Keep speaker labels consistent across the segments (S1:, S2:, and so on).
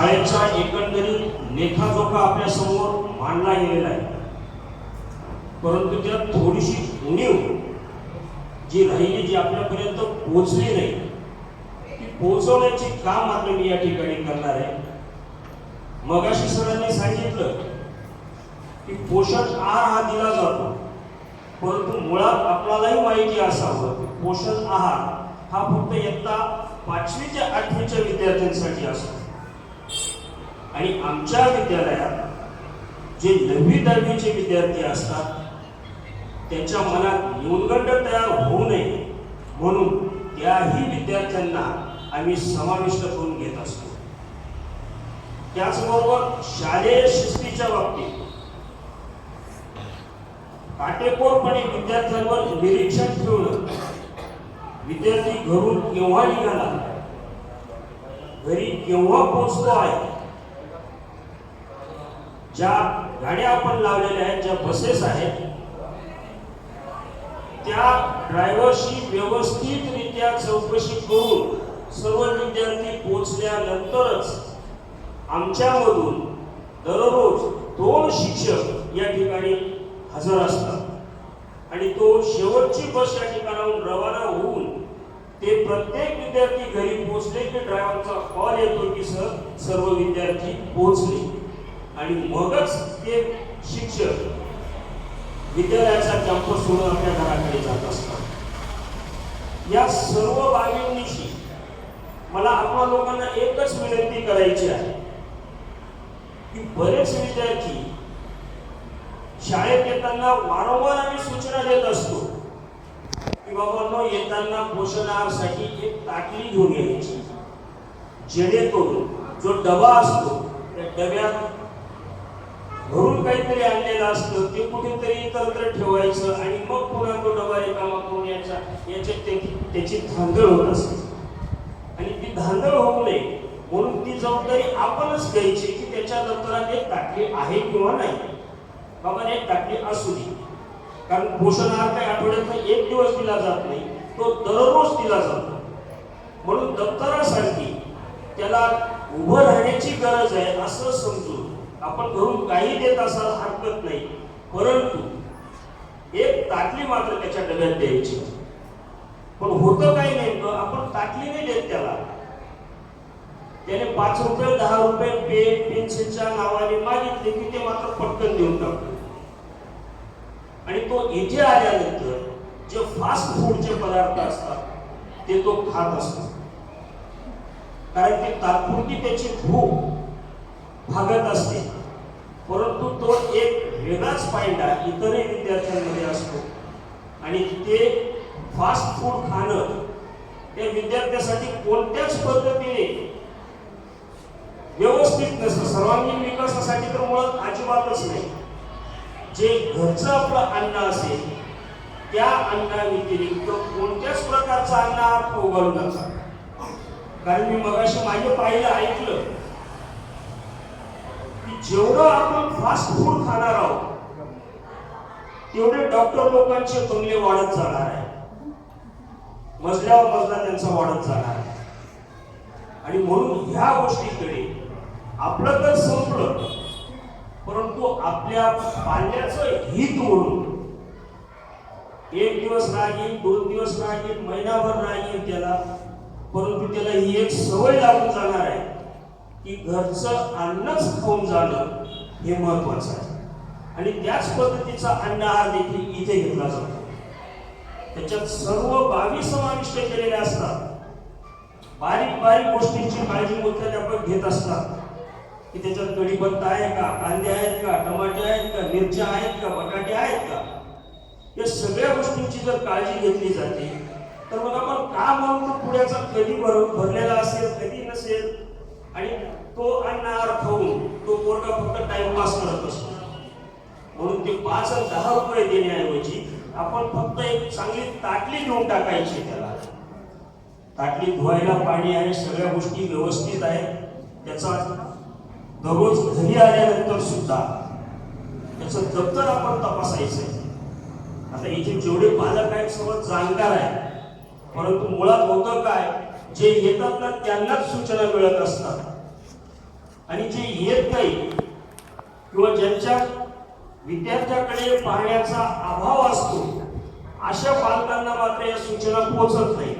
S1: शाळेचा एकंदरीत लेखाजोखा आपल्यासमोर मांडला गेलेला आहे. परंतु त्यात थोडीशी उणीव जी राहिली जी आपल्यापर्यंत पोहोचली नाही ती पोहोचवण्याचे काम मात्र मी या ठिकाणी करणार आहे? मगाशी सरांनी सांगितलं की पोषण आहार हा दिला जातो परंतु मुळात आपल्यालाही माहिती असावं पोषण आहार हा फक्त इयत्ता पाचवी ते आठवीच्या विद्यार्थ्यांसाठी असतो. आणि आमच्या विद्यालयात जे नववी दहावीचे विद्यार्थी असतात त्यांच्या मनात न्यूनगंड तयार होऊ नये म्हणून त्याही विद्यार्थ्यांना आम्ही समाविष्ट करून घेत असतो. त्याचबरोबर शालेय शिस्तीच्या बाबतीत काटेकोरपणे विद्यार्थ्यांवर निरीक्षण ठेवणं विद्यार्थी घरून केव्हा निघाला घरी केव्हा पोचतो आहे ज्या गाड्या आपण लावलेल्या आहेत ज्या बसेस आहेत त्या ड्रायव्हरशी व्यवस्थितरित्या चौकशी करून सर्व विद्यार्थी पोहोचल्यानंतरच आमच्यामधून दररोज दोन शिक्षक या ठिकाणी हजर असतात. आणि तो शेवटची बस या ठिकाणाहून रवाना होऊन ते प्रत्येक विद्यार्थी घरी पोहोचले की ड्रायव्हरचा कॉल येतो की सर सर्व विद्यार्थी पोहोचले. आणि मगच ते शिक्षक विद्यालयाचा कॅम्पस सोडून आपल्या घराकडे जात असतात. या सर्व बाबींनीशी मला आपल्या लोकांना एकच विनंती करायची आहे की बरेच विद्यार्थी शाळेत येताना वारंवार आम्ही सूचना देत असतो की बाबांनो येताना पोषणासाठी एक ताटली घेऊन यायची जेणेकरून जो डबा असतो त्या डब्यात घरून काहीतरी आणलेलं असतं ते कुठेतरी इतरत्र ठेवायचं आणि मग पुन्हा तो डबा रिकामा करून यायचा. याचे त्याची धांदळ होत असते. आणि ती धांदळ होऊ नये म्हणून ती जबाबदारी आपणच घ्यायची की त्याच्या दप्तरात एक टाकली आहे किंवा नाही. बाबा एक टाकली असू दे. कारण पोषण आहार काही आठवड्यात एक दिवस दिला जात नाही तो दररोज दिला जातो. म्हणून दप्तरासाठी त्याला उभं राहण्याची गरज आहे असं समजून आपण घरून काही देत असाल हरकत नाही. परंतु एक ताटली मात्र त्याच्या डब्यात द्यायची. पण होतं काही नेमकं? आपण ताटली नाही देत त्याला. त्याने पाच रुपये दहा रुपये पेन पेन्सिलच्या नावाने मागितले की ते मात्र पटकन देऊन टाकतो. आणि तो इथे आल्यानंतर जे फास्ट फूडचे पदार्थ असतात ते तो खात असतो. कारण ते तात्पुरती त्याची भूक भागत असते परंतु तो एक वेगळाच फायदा इतरही विद्यार्थ्यांमध्ये असतो. आणि ते फास्ट फूड खाणं ते विद्यार्थ्यासाठी कोणत्याच पद्धतीने व्यवस्थित नसतं. सर्वांगीण विकासासाठी तर मुळात अजिबातच नाही. जे घरचं आपलं अन्न असेल त्या अन्ना व्यतिरिक्त कोणत्याच प्रकारचं अन्न हा खाऊ नका. कारण मी मगाशी मागे पाहिलं ऐकलं. जेवढं आपण फास्ट फूड खाणार आहोत तेवढे डॉक्टर लोकांचे बंगले वाढत जाणार आहे. मजल्यावर मजला त्यांचा वाढत जाणार आहे. आणि म्हणून ह्या गोष्टीकडे आपलं तर संपलं परंतु आपल्या पाल्याचं हित म्हणून एक दिवस नाही दोन दिवस नाही महिनाभर रागील त्याला परंतु त्याला ही एक सवय लागून जाणार आहे. की घरचं अन्नच खाऊन जाणं हे महत्वाचं आहे. आणि त्याच पद्धतीचा अन्न आहार देखील इथे घेतला जातो. त्याच्यात सर्व बाबी समाविष्ट केलेल्या असतात. बारीक बारीक गोष्टींची काळजी मुख्याध्यापक घेत असतात. की त्याच्यात कढीपत्ता आहे का कांदे आहेत का टमाटे आहेत का मिरच्या आहेत का बटाटे आहेत का? या सगळ्या गोष्टींची जर काळजी घेतली जाते तर मग आपण का म्हणतो पुण्याचा कधी भर भरलेला असेल कधी नसेल? आणि तो अन्न आहार खाऊन तो पोरगा फक्त टाइमपास करत असतो. म्हणून ते पाच आणि दहा रुपये देण्याऐवजी आपण फक्त एक चांगली ताटली घेऊन टाकायची त्याला. ताटली धुवायला पाणी आहे सगळ्या गोष्टी व्यवस्थित आहेत. त्याचा दररोज घरी आल्यानंतर सुद्धा त्याचं दप्तर आपण तपासायचं आहे आता इथे जेवढे पालक आहेत सर्व जाणकार आहे परंतु मुळात होतं काय? जे येतात ना त्यांनाच सूचना मिळत असतात. आणि जे येत नाही किंवा ज्यांच्या विद्यार्थ्याकडे पाहण्याचा अभाव असतो अशा पालकांना मात्र या सूचना पोहोचत नाही.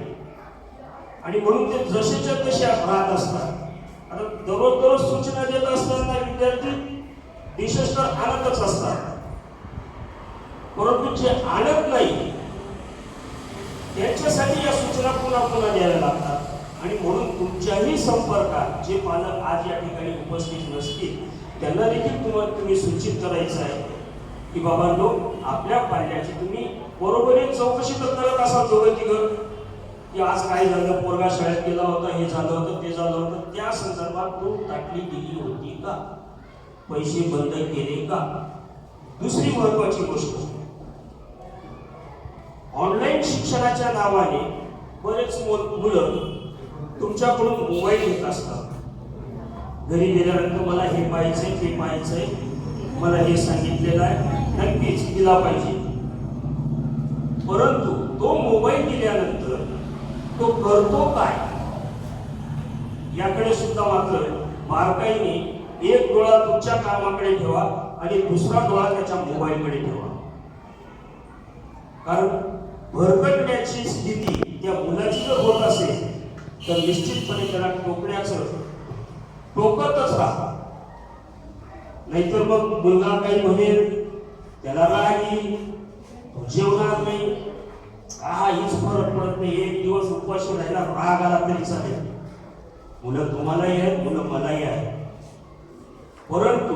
S1: आणि म्हणून ते जसेच्या तसे राहत असतात. आता दररोज दररोज सूचना देत असताना विद्यार्थी विशेषतः आणतच असतात. परंतु जे आणत नाही त्यांच्यासाठी या सूचना पुन्हा पुन्हा द्याव्या लागतात? आणि म्हणून तुमच्याही संपर्कात जे पालक आज या ठिकाणी उपस्थित नसतील त्यांना देखील तुम्हाला तुम्ही सूचित करायचं आहे की बाबांनो आपल्या पाल्याची तुम्ही बरोबरीने चौकशी तर करत असाल दोघं तिघं. की आज काय झालं पोरगा शाळेत गेला होता हे झालं होतं ते झालं होतं. त्या संदर्भात तो टाकली गेली होती का? पैसे बंद केले का? दुसरी महत्वाची गोष्ट ऑनलाईन शिक्षणाच्या नावाने बरेच मुलं तुमच्याकडून मोबाईल घेत असतात. घरी गेल्यानंतर मला हे पाहिजे ते पाहिजे मला हे सांगितलेलं आहे. नक्कीच दिला पाहिजे. परंतु तो मोबाईल दिल्यानंतर तो करतो काय? याकडे सुद्धा मात्र बारकाईने एक डोळा तुमच्या कामाकडे ठेवा आणि दुसरा डोळा त्याच्या मोबाईलकडे ठेवा. कारण भरकटण्याची स्थिती त्या मुलाची जर होत असेल तर निश्चितपणे त्याला टोकण्याचं टोकतच राहा. नाहीतर मग मुलगा काही म्हणेल त्याला राग येईल तो जेवणार नाही. काहीच फरक पडत नाही. एक दिवस उपवास राहिला राग आला तरी चालेल. मुलं तुम्हालाही आहेत मुलं मलाही आहेत. परंतु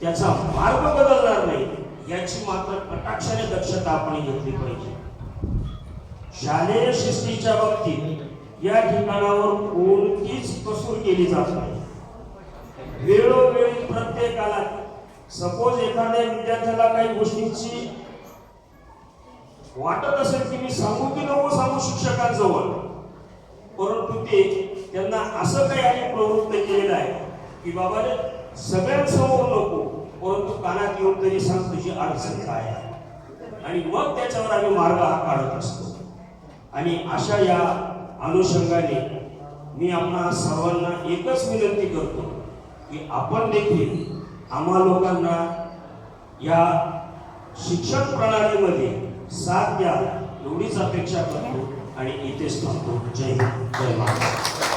S1: त्याचा मार्ग बदलणार नाही. याची मात्र कटाक्षाने दक्षता आपण घेतली पाहिजे. शालेय शिस्तीच्या बाबतीत या ठिकाणावर कोणतीच कसूर केली जात नाही. वेळोवेळी प्रत्येकाला सपोज एखाद्या विद्यार्थ्याला काही गोष्टींची वाटत असेल की मी सांगू की नको सांगू शिक्षकांजवळ परंतु ते त्यांना असं काही आम्ही प्रवृत्त केलेलं आहे की बाबा रे, सगळ्यांसमोर नको. परंतु कानात येऊन तरी सांग तुझी अडचण काय आहे. आणि मग त्याच्यावर आम्ही मार्ग हा काढत असतो. आणि अशा या अनुषंगाने मी आपणा सर्वांना एकच विनंती करतो की आपण देखील आम्हा लोकांना या शिक्षण प्रणालीमध्ये साथ द्या एवढीच अपेक्षा करतो आणि इथेच थांबतो. जय जय महाराज